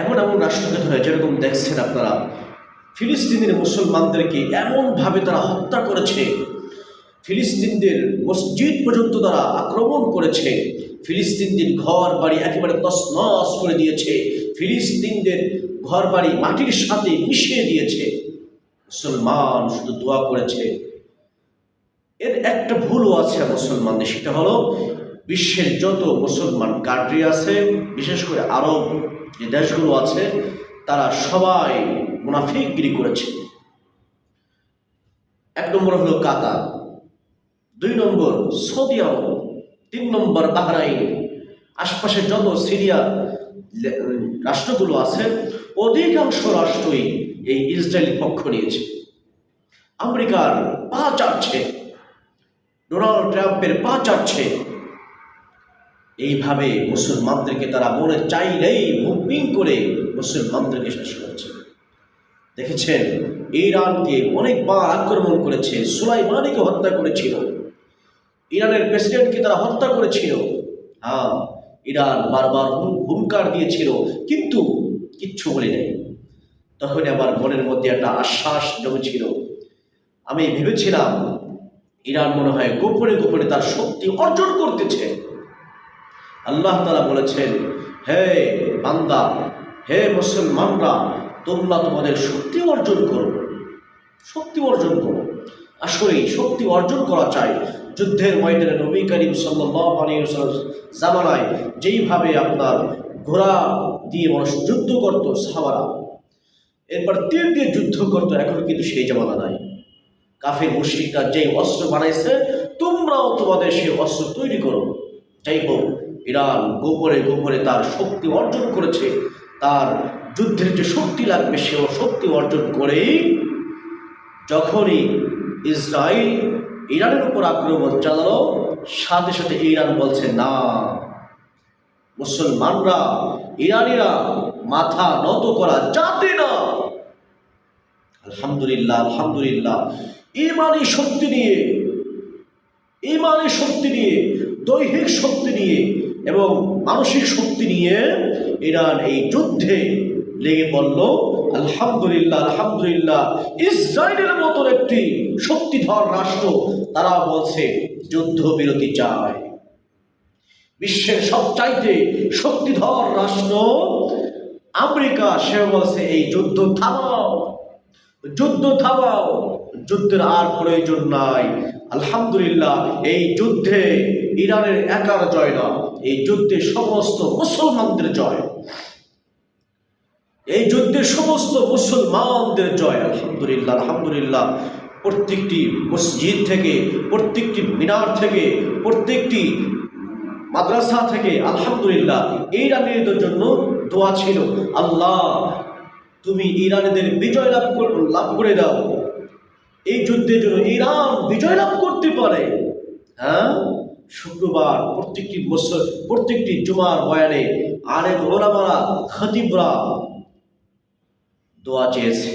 এমন এমন রাষ্ট্রকে ধরে যেরকম দেখছেন আপনারা। ফিলিস্তিনের মুসলমানদেরকে এমনভাবে তারা হত্যা করেছে। ফিলিস্তিনদের মসজিদ পর্যন্ত তারা আক্রমণ করেছে। ফিলিস্তিনদের ঘর বাড়ি একেবারে তছনছ করে দিয়েছে। ফিলিস্তিনদের ঘর বাড়ি মাটির সাথে মিশিয়ে দিয়েছে। মুসলমান শুধু দোয়া করেছে। এর একটা ভুলও আছে মুসলমানদের, সেটা হলো বিশ্বের যত মুসলমান কান্ট্রি আছে, বিশেষ করে আরব যে দেশগুলো আছে, তারা সবাই মুনাফিকগিরি করেছে। এক নম্বর হলো কাতার, দুই নম্বর সৌদি আরব, তিন নম্বর বাহরাইন। আশপাশে যত সিরিয়া রাষ্ট্রগুলো আছে, অধিকাংশ রাষ্ট্রই এই ইসরায়েল পক্ষ নিয়েছে। আমেরিকার পা চাটছে ডোনাল্ড ট্রাম্পের পা চাটছে এইভাবে মুসলমানদেরকে তারা মনে চাইলেই মুম্পিং করে মুসলমানদেরকে শেষ করেছে। দেখেছেন, ইরানকে অনেকবার আক্রমণ করেছে, সুলাইমানিকে হত্যা করেছিল। ইরানের প্রেসিডেন্টকে তারা হত্যা করেছিল। হ্যাঁ ইরান বারবার হুম- হুঙ্কার দিয়েছিল, কিন্তু কিচ্ছু বলে নেই তখন আমার মনের মধ্যে একটা আশ্বাস জমেছিল। আমি ভেবেছিলাম, ইরান মনে হয় গোপনে গোপনে তার শক্তি অর্জন করতেছে। আল্লাহ তালা বলেছেন, হে বান্দা, হে মুসলমানরা, তোমরা তোমাদের শক্তি অর্জন করো। শক্তি অর্জন করো। আসলে শক্তি অর্জন করা চাই যুদ্ধের ময়দানে নবী করিম সাল্লাহ জামানায়, যেইভাবে আপনার ঘোড়া দিয়ে মানুষ যুদ্ধ করতো, সাহাবারা। এরপর তীর দিয়ে যুদ্ধ করতো, এখন কিন্তু সেই জামানা নাই। কাফের মুশরিকরা যেই অস্ত্র বানাইছে, তোমরাও তোমাদের সেই অস্ত্র তৈরি করো। যাই হোক ইরান গোপনে গোপনে তার শক্তি অর্জন করেছে, তার যুদ্ধের যে শক্তি লাগবে সেও শক্তি অর্জন করেই যখনই ইসরায়েল ইরানের উপর আক্রমণ চালালো, সাথে সাথে ইরান বলছে, না, মুসলমানরা ইরানিরা মাথা নত করা যাতে না। আলহামদুলিল্লাহ আলহামদুলিল্লাহ। ইমানি শক্তি নিয়ে, ইমানি শক্তি নিয়ে, দৈহিক শক্তি নিয়ে এবং মানসিক শক্তি নিয়ে ইরান এই যুদ্ধে লেগে পড়ল। আলহামদুলিল্লাহ আলহামদুলিল্লাহ। ইসরায়েলের মতন একটি শক্তিধর রাষ্ট্র, তারা বলছে যুদ্ধবিরতি চায়। বিশ্বের সবচাইতে শক্তিধর রাষ্ট্র আমেরিকা সে বলছে এই যুদ্ধ থামাও। যুদ্ধ থামাও। যুদ্ধের আর প্রয়োজন নাই। আলহামদুলিল্লাহ, এই যুদ্ধে ইরানের একার জয় না, এই যুদ্ধে সমস্ত মুসলমানদের জয়। এই যুদ্ধে সমস্ত মুসলমানদের জয়। আলহামদুলিল্লাহ আলহামদুলিল্লাহ। প্রত্যেকটি মসজিদ থেকে, প্রত্যেকটি মিনার থেকে, প্রত্যেকটি মাদ্রাসা থেকে, আলহামদুলিল্লাহ ইরানিদের জন্য দোয়া ছিল। আল্লাহ তুমি ইরানিদের বিজয় লাভ লাভ করে দাও। এই যুদ্ধের জন্য ইরান বিজয় লাভ করতে পারে। হ্যাঁ? শুক্রবার প্রত্যেকটি মুসল প্রত্যেকটি জুমার বয়ানে আরে ওলামারা, খতিবরা দোয়া চেয়েছে।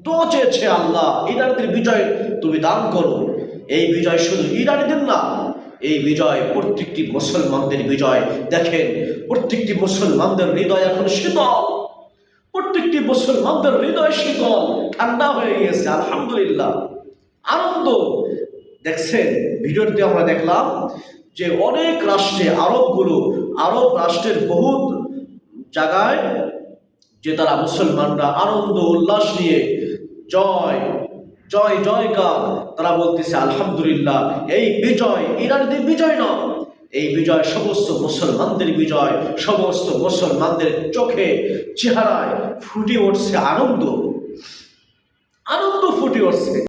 দোয়া চেয়েছে আল্লাহ, ইরানিদের বিজয় তুমি দান করো। এই বিজয় শুধু ইরানিদের না, এই বিজয় প্রত্যেকটি মুসলমানদের বিজয়। দেখেন, প্রত্যেকটি মুসলমানদের হৃদয় এখন শীতল। প্রত্যেকটি মুসলমানদের হৃদয় শীতল, ঠান্ডা হয়ে গিয়েছে, আলহামদুলিল্লাহ। আনন্দ। দেখছেন ভিডিওতে আমরা দেখলাম যে অনেক রাষ্ট্রে, আরবগুলো, আরব রাষ্ট্রের বহুত জায়গায় যে তারা মুসলমানরা আনন্দ, উল্লাস নিয়ে জয় জয় জয় জয়কার, তারা বলতেছে, আলহামদুলিল্লাহ, এই বিজয় ইরানদের বিজয় না এই বিজয় সমস্ত মুসলমানদের বিজয়, সমস্ত মুসলমানদের চোখে চেহারায় ফুটে উঠছে আনন্দ। আনন্দ ফুটে উঠছে।